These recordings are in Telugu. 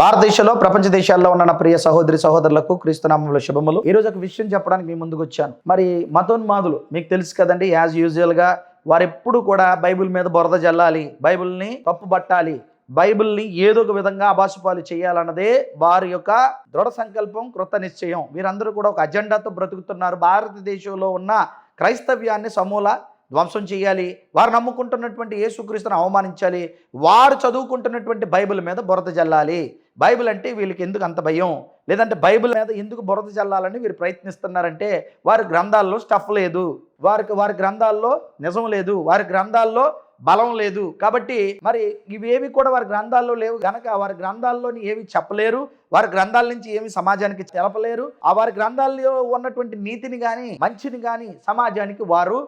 భారతదేశంలో ప్రపంచ దేశాల్లో ఉన్న నా ప్రియ సహోదరి సహోదరులకు క్రీస్తునామంలో శుభములు. ఈ రోజు ఒక విషయం చెప్పడానికి మీ ముందుకు వచ్చాను. మరి మతోన్మాదులు మీకు తెలుసు కదండి యాజ్ యూజువల్గా వారెప్పుడు కూడా బైబిల్ మీద బురద జల్లాలి బైబిల్ని తప్పు పట్టాలి బైబిల్ని ఏదో ఒక విధంగా అభాసుపాలు చేయాలన్నదే వారి యొక్క దృఢ సంకల్పం కృత నిశ్చయం. వీరందరూ కూడా ఒక అజెండాతో బ్రతుకుతున్నారు. భారతదేశంలో ఉన్న క్రైస్తవ్యాన్ని సమూల ధ్వంసం చేయాలి వారు నమ్ముకుంటున్నటువంటి యేసుక్రీస్తుని అవమానించాలి వారు చదువుకుంటున్నటువంటి బైబిల్ మీద బురద జల్లాలి. బైబిల్ అంటే వీళ్ళకి ఎందుకు అంత భయం? లేదంటే బైబిల్ మీద ఎందుకు బురద చల్లాలని వీరు ప్రయత్నిస్తున్నారంటే వారి గ్రంథాల్లో స్టఫ్ లేదు. వారికి వారి గ్రంథాల్లో నిజం లేదు. వారి గ్రంథాల్లో బలం లేదు. కాబట్టి మరి ఇవేవి కూడా వారి గ్రంథాల్లో లేవు. గనక వారి గ్రంథాల్లోని ఏవి చెప్పలేరు వారి గ్రంథాల నుంచి ఏమి సమాజానికి తెలపలేరు ఆ వారి గ్రంథాల్లో ఉన్నటువంటి నీతిని కానీ మంచిని కానీ సమాజానికి వారు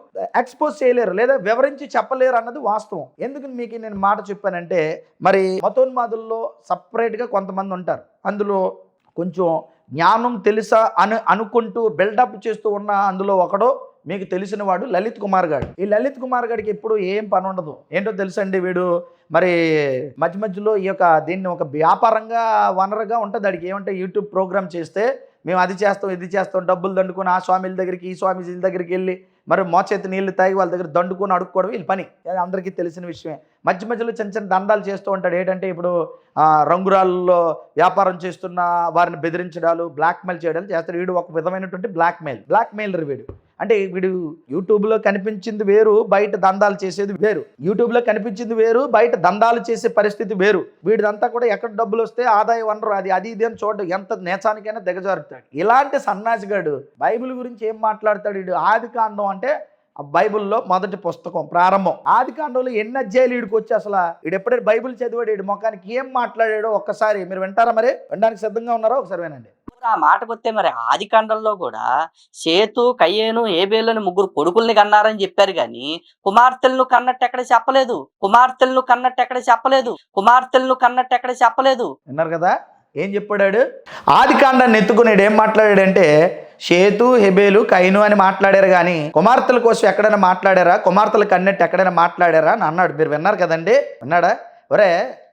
ఎక్స్పోజ్ చేయలేరు లేదా వివరించి చెప్పలేరు అన్నది వాస్తవం. ఎందుకు మీకు నేను మాట చెప్పానంటే మరి మతోన్మాదుల్లో సపరేట్గా కొంతమంది ఉంటారు. అందులో కొంచెం జ్ఞానం తెలుసా అని అనుకుంటూ బిల్డప్ చేస్తూ ఉన్న అందులో ఒకడో మీకు తెలిసిన వాడు లలిత్ కుమార్ గారు ఈ లలిత్ కుమార్ గారికి ఎప్పుడు ఏం పని ఉండదు. ఏంటో తెలుసండి వీడు? మరి మధ్య మధ్యలో ఈ యొక్క దీన్ని ఒక వ్యాపారంగా వనరుగా ఉంటుంది అడిగి ఏమంటే యూట్యూబ్ ప్రోగ్రామ్ చేస్తే మేము అది చేస్తాం ఇది చేస్తాం డబ్బులు దండుకొని ఆ స్వామిల దగ్గరికి ఈ స్వామీజీల దగ్గరికి వెళ్ళి మరి మోచేతి నీళ్ళు తాగి వాళ్ళ దగ్గర దండుకొని అడుక్కోవడం వీళ్ళ పని. అది అందరికీ తెలిసిన విషయమే. మధ్య మధ్యలో చిన్న చిన్న దందాలు చేస్తూ ఉంటాడు. ఏంటంటే ఇప్పుడు రంగురాళ్ళలో వ్యాపారం చేస్తున్న వారిని బెదిరించడాలు బ్లాక్మెయిల్ చేయడాలు చేస్తాడు వీడు ఒక విధమైనటువంటి బ్లాక్మెయిల్ బ్లాక్మెయిలర్ వీడు. అంటే వీడు యూట్యూబ్లో కనిపించింది వేరు బయట దందాలు చేసేది వేరు. యూట్యూబ్లో కనిపించింది వేరు బయట దందాలు చేసే పరిస్థితి వేరు. వీడిదంతా కూడా ఎక్కడ డబ్బులు వస్తే ఆదాయ వనరు అది అది ఇది అని చూడడం ఎంత నేచానికైనా దిగజారుతాడు. ఇలాంటి సన్నాసిగాడు బైబిల్ గురించి ఏం మాట్లాడతాడు వీడు? ఆది కాండం అంటే ఆ బైబిల్లో మొదటి పుస్తకం ప్రారంభం. ఆది కాండంలో ఎన్ని అధ్యాయులు వీడికి వచ్చి అసలు? వీడు ఎప్పుడైతే బైబిల్ చదివాడు వీడి ముఖానికి ఏం మాట్లాడాడో ఒక్కసారి మీరు వింటారా మరి? వినడానికి సిద్ధంగా ఉన్నారో? ఒకసారి వినండి. ఆ మాటకు వస్తే మరి ఆది కాండంలో కూడా సేతు కయ్యేను ఏబేలను ముగ్గురు కొడుకుల్ని కన్నారని చెప్పారు గాని కుమార్తెలను కన్నట్టు ఎక్కడ చెప్పలేదు. కుమార్తెలను కన్నట్టు ఎక్కడ చెప్పలేదు. కుమార్తెలను కన్నట్టు ఎక్కడ చెప్పలేదు. విన్నారు కదా? ఏం చెప్పాడాడు? ఆది కాండాన్ని ఎత్తుకునేడు ఏం మాట్లాడాడంటే షేతు హెబేలు కైను అని మాట్లాడారు కానీ కుమార్తెల కోసం ఎక్కడైనా మాట్లాడారా? కుమార్తెలు కన్నట్టు ఎక్కడైనా మాట్లాడారా? అని అన్నాడు. మీరు విన్నారు కదండి? విన్నాడా? ఒరే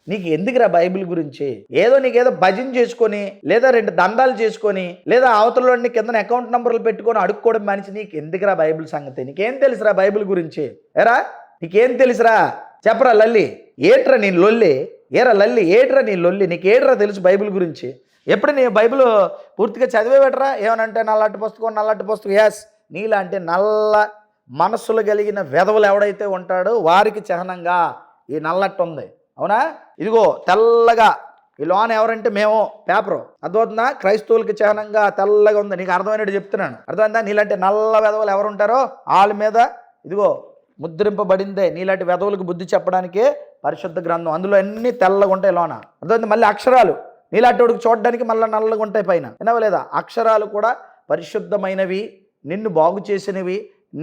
నీకు ఎందుకురా బైబిల్ గురించి? ఏదో నీకేదో భజన చేసుకొని లేదా రెండు దందాలు చేసుకొని లేదా అవతలని కింద అకౌంట్ నంబర్లు పెట్టుకొని అడుక్కోవడం మనిషి నీకు ఎందుకురా బైబిల్ సంగతి? నీకేం తెలుసురా బైబిల్ గురించి? ఎరా నీకేం తెలుసురా? చెప్పరా లల్లి. ఏట్రా నీ లొల్లి? ఏరా లల్లి? ఏట్రా నీ లొల్లి? నీకు ఏట్రా తెలుసు బైబిల్ గురించి? ఎప్పుడు నీ బైబిల్ పూర్తిగా చదివే పెట్టరా ఏమనంటే నల్లటి పుస్తకం నల్లటి పుస్తకం. యాస్ నీలాంటి నల్ల మనస్సులు కలిగిన వెధవులు ఎవడైతే ఉంటాడో వారికి చిహ్నంగా ఈ నల్లట్టు ఉంది. అవునా? ఇదిగో తెల్లగా ఈ లోన్ ఎవరంటే మేము పేపరు. అర్థమవుతుందా? క్రైస్తవులకి చిహ్నంగా తెల్లగా ఉంది. నీకు అర్థమైనట్టు చెప్తున్నాను. అర్థమైందా? నీలాంటి నల్ల వెధవులు ఎవరుంటారో వాళ్ళ మీద ఇదిగో ముద్రింపబడిందే నీలాంటి వెధవులకు బుద్ధి చెప్పడానికే పరిశుద్ధ గ్రంథం. అందులో అన్ని తెల్లగా ఉంటాయి లోన? అర్థమైంది? మళ్ళీ అక్షరాలు. నీలాంటి వాడికి చూడడానికి మళ్ళీ నల్లగా ఉంటాయి పైన. వినవలేదా? అక్షరాలు కూడా పరిశుద్ధమైనవి నిన్ను బాగు చేసినవి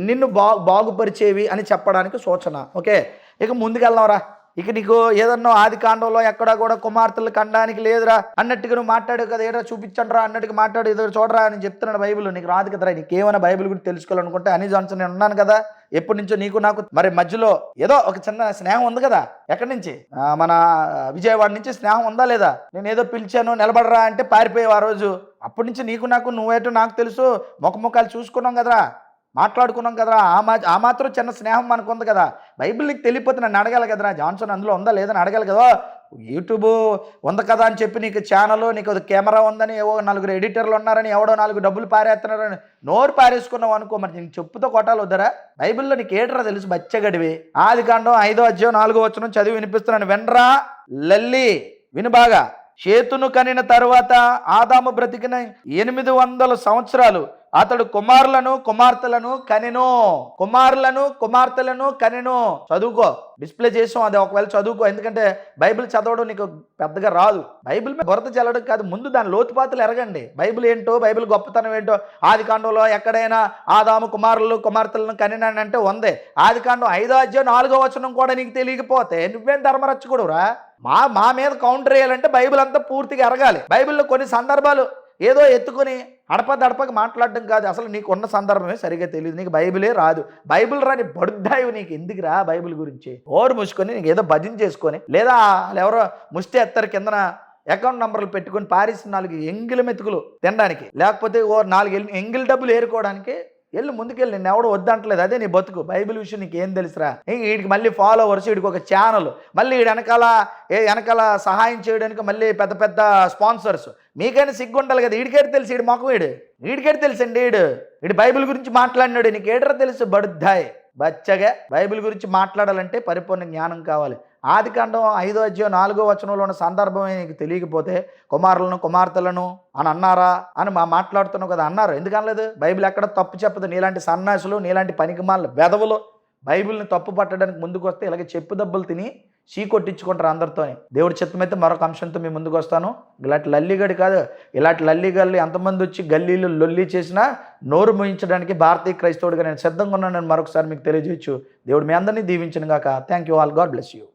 నిన్ను బా బాగుపరిచేవి అని చెప్పడానికి సూచన. ఓకే? ఇక ముందుకెళ్దాంరా. ఇక నీకు ఏదన్నా ఆది కాండంలో ఎక్కడా కూడా కుమార్తెలు కండానికి లేదురా. అన్నట్టుగా నువ్వు మాట్లాడు కదా ఏదో చూపించండిరా అన్నట్టుగా మాట్లాడు ఏదో చూడరా అని చెప్తున్నాడు బైబిల్. నీకు రాదు కదరా నీకు ఏమైనా బైబిల్ గురించి తెలుసుకోవాలనుకుంటే అని జాన్సన్ నేను ఉన్నాను కదా. ఎప్పటి నుంచో నీకు నాకు మరి మధ్యలో ఏదో ఒక చిన్న స్నేహం ఉంది కదా ఎక్కడి నుంచి? మన విజయవాడ నుంచి స్నేహం ఉందా లేదా? నేను ఏదో పిలిచాను నిలబడరా అంటే పారిపోయావు ఆ రోజు. అప్పటి నుంచి నీకు నాకు నువ్వేటో నాకు తెలుసు. ముఖ ముఖాలు చూసుకున్నాం కదరా మాట్లాడుకున్నాం కదరా. ఆ మా ఆ మాత్రం చిన్న స్నేహం మనకు ఉంది కదా. బైబిల్ నీకు తెలియపోతే నన్ను అడగాలి కదరా? జాన్సన్ అందులో ఉందా? లేదని అడగాలి కదా? యూట్యూబ్ ఉంది కదా అని చెప్పి నీకు ఛానల్ నీకు అది కెమెరా ఉందని ఏవో నలుగురు ఎడిటర్లు ఉన్నారని ఎవడో నాలుగు డబ్బులు పారేస్తున్నారని నోరు పారేసుకున్నావు అనుకో మరి నీకు చెప్పుతో కొట్టాలి వద్దరా? బైబిల్లో నీకు ఏటరా తెలుసు బచ్చగడివి? ఆది కాండం ఐదో అధ్యాయం నాలుగో వచ్చిన చదివి వినిపిస్తున్నాను. వినరా? లల్లి విను బాగా. చేతును కనిన తరువాత ఆదాము బ్రతికిన ఎనిమిది వందల సంవత్సరాలు అతడు కుమారులను కుమార్తెలను కనెను. కుమారులను కుమార్తెలను కనెను. చదువుకో. డిస్ప్లే చేసాం అది ఒకవేళ చదువుకో. ఎందుకంటే బైబిల్ చదవడం నీకు పెద్దగా రాదు. బైబిల్ కొరత చల్లడం కాదు. ముందు దాని లోతుపాతులు ఎరగండి. బైబిల్ ఏంటో బైబిల్ గొప్పతనం ఏంటో ఆది కాండంలో ఎక్కడైనా ఆదాము కుమారులు కుమార్తెలను కనినంటే ఉందే. ఆది కాండం ఐదో అధ్యాయం నాలుగో వచనం కూడా నీకు తెలియకపోతే నువ్వేం ధర్మరచ్చకూడవురా మా మా మీద కౌంటర్ వేయాలంటే బైబిల్ అంతా పూర్తిగా ఎరగాలి. బైబిల్లో కొన్ని సందర్భాలు ఏదో ఎత్తుకొని అడపదడపకి మాట్లాడడం కాదు. అసలు నీకు ఉన్న సందర్భమే సరిగా తెలియదు నీకు బైబిలే రాదు. బైబిల్ రాని బడుద్దాయి నీకు ఎందుకు రా బైబిల్ గురించి? ఓరు ముసుకొని నీకు ఏదో భజన చేసుకొని లేదా వాళ్ళు ఎవరో ముష్టి ఎత్తారు కిందన అకౌంట్ నంబర్లు పెట్టుకొని పారిస్ నాలుగు ఎంగిల మెతుకులు తినడానికి. లేకపోతే ఓ నాలుగు ఎల్- డబ్బులు ఏరుకోవడానికి వెళ్ళి ముందుకెళ్ళి నేను ఎవడో వద్దంటలేదు. అదే నీ బతుకు. బైబిల్ విషయం నీకు ఏం తెలుసురా వీడికి మళ్ళీ ఫాలోవర్స్ వీడికి ఒక ఛానల్ మళ్ళీ వీడి వెనకాల ఏ వెనకాల సహాయం చేయడానికి మళ్ళీ పెద్ద పెద్ద స్పాన్సర్స్ మీకైనా సిగ్గుండాలి కదా. వీడికేడు తెలుసు? వీడి మొఖం వీడు వీడికేటి తెలుసండి వీడు వీడు బైబిల్ గురించి మాట్లాడినాడు. నీకు ఏడరా తెలుసు? బడుద్దాయ్. బచ్చగా బైబిల్ గురించి మాట్లాడాలంటే పరిపూర్ణ జ్ఞానం కావాలి. ఆది కాండం ఐదో అధ్యాయం నాలుగో వచనంలో ఉన్న సందర్భమే నీకు తెలియకపోతే కుమారులను కుమార్తెలను అని అన్నారా అని మా మాట్లాడుతున్నావు కదా అన్నారు. ఎందుకు అనలేదు? బైబిల్ ఎక్కడ తప్పు చెప్పదు. నీలాంటి సన్నాసులు నీలాంటి పనికిమాల వెధవులు బైబిల్ని తప్పు పట్టడానికి ముందుకు వస్తే ఇలాగే చెప్పు దెబ్బలు తిని చీ కొట్టించుకుంటారు అందరితోని. దేవుడి చిత్తమైతే మరొక అంశంతో మీ ముందుకు వస్తాను. ఇలాంటి లల్లిగడి కాదు. ఇలాంటి లల్లిగల్లి ఎంతమంది వచ్చి గల్లీలు లొల్లి చేసినా నోరు ముయించడానికి భారతీయ క్రైస్తవుడిగా నేను సిద్ధంగా ఉన్నానని మరొకసారి మీకు తెలియజేయచ్చు. దేవుడు మీ అందరినీ దీవించను గాక thank you all God bless you